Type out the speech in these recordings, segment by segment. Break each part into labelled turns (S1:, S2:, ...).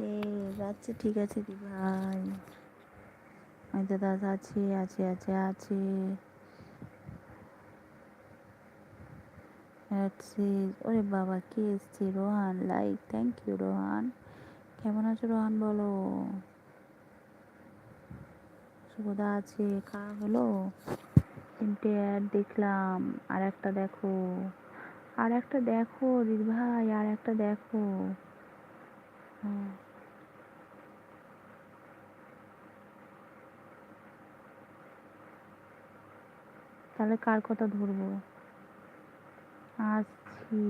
S1: সে আচ্ছা ঠিক আছে দি ভাই আমি তো দাদা আছে আছে আছে আছে। আছে ওরে বাবা, কে এসছে? Rohan like thank you Rohan. কেমন আছো, রোহান, বলো? সুবোধা আছে খাওয়া হলো? তিনটে অ্যাড দেখলাম। আর একটা দেখো। আর একটা দেখো দিদি ভাই আর একটা দেখো। হুম। তাহলে কার কথা ধরবো? আসছি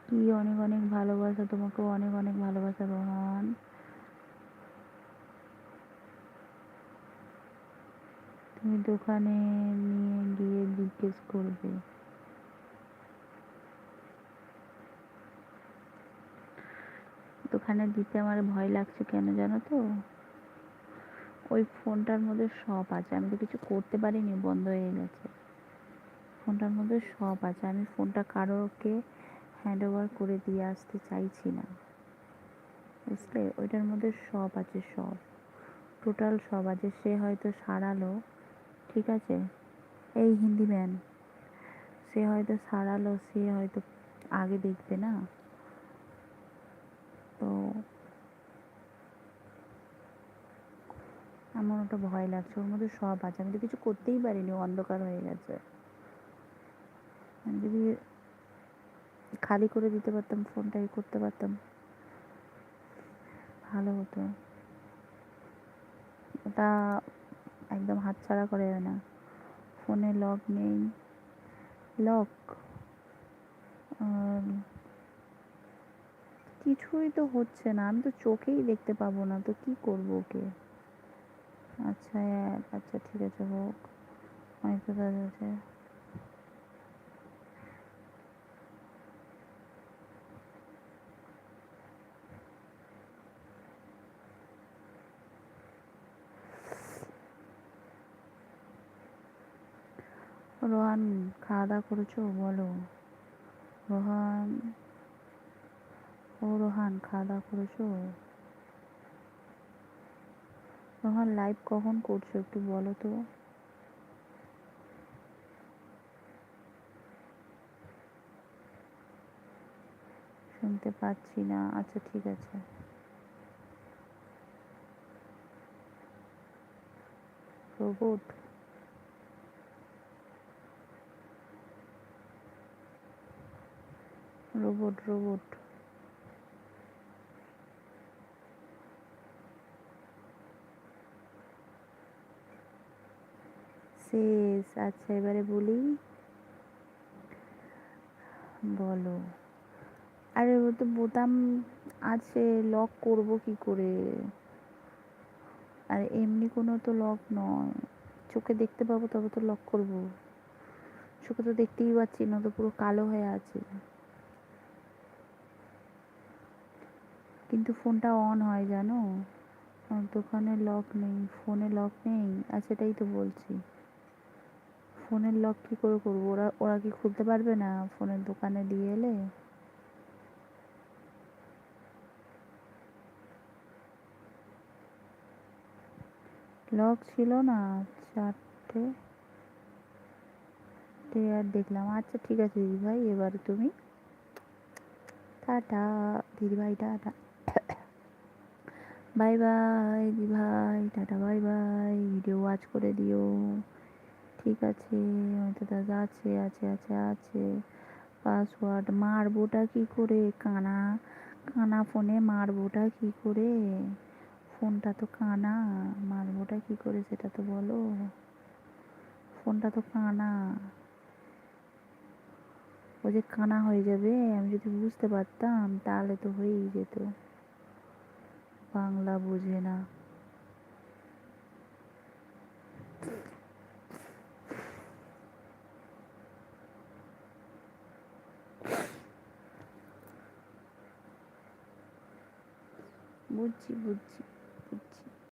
S1: কি অনেক অনেক ভালোবাসা তোমাকে অনেক অনেক ভালোবাসা, রোহান। তুমি দোকানে নিয়ে গিয়ে জিজ্ঞেস করবে। দোকানে দিতে আমার ভয় লাগছে কেন জানো তো? ওই ফোনটার মধ্যে সব আছে। আমি তো কিছু করতে পারিনি, বন্ধ হয়ে গেছে। ফোনটার মধ্যে সব আছে। আমি ফোনটা কারোকে হ্যান্ড ওভার করে দিয়ে আসতে চাইছি না। বুঝলে? ওইটার মধ্যে সব আছে, সব। টোটাল সব আছে। সে হয়তো সারালো, ঠিক আছে? এই হিন্দি ম্যান সে হয়তো সারালো, সে হয়তো আগে দেখবে না। তো আমার ওটা ভয় লাগছে, ওর মধ্যে সব আছে। আমি তো কিছু করতেই পারিনি অন্ধকার হয়ে গেছে। আমি যদি খালি করে দিতে পারতাম ফোনটা ই করতে পারতাম, ভালো হতো। ওটা একদম হাতছাড়া করে না। ফোনে লক নেই। লক কিছুই তো হচ্ছে না, আমি তো চোখেই দেখতে পাবো না, তো কি করব ওকে? আচ্ছা আচ্ছা ঠিক আছে, হোক। অনেক তো কাজ আছে রোহান খাওয়া দাওয়া করেছ? বলো। রোহান, ও রোহান খাওয়া দাওয়া করেছ? রোহান লাইভ কখন করছ একটু বলো তো? শুনতে পাচ্ছি না আচ্ছা ঠিক আছে। রোবট রোবট রোবট শেষ। আচ্ছা এবারে বলি। বলো। আরে ও তো বোতাম আছে লক করব কি করে? আর, এমনি কোনো তো লক নয়। চোখে দেখতে পাবো, তবে তো লক করব। চোখে তো দেখতেই পাচ্ছি না তো পুরো কালো হয়ে আছে। কিন্তু ফোনটা অন হয়, জানো? দোকানে লক নেই, ফোনে লক নেই। আর সেটাই তো বলছি। ফোনের লক কী করে করব? ওরা ওরা কি খুলতে পারবে না ফোনের দোকানে দিয়ে এলে? লক ছিল না চারটে। আর দেখলাম। আচ্ছা ঠিক আছে দিদিভাই, এবার তুমি টাটা। দিদিভাই, টাটা। বাই বাই দিদিভাই, tata, bye bye. Video watch করে দিও। ঠিক আছে, হয়তো দাদা আছে আছে আছে আছে। পাসওয়ার্ড মারবোটা কি করে? কানা কানা ফোনে মারবোটা কি করে? ফোনটা তো কানা, মারবোটা কি করে সেটা তো বলো। ফোনটা তো কানা। ও যে কানা হয়ে যাবে, আমি যদি বুঝতে পারতাম তাহলে তো হয়েই যেত। বাংলা বোঝে না। বুঝছি বুঝছি।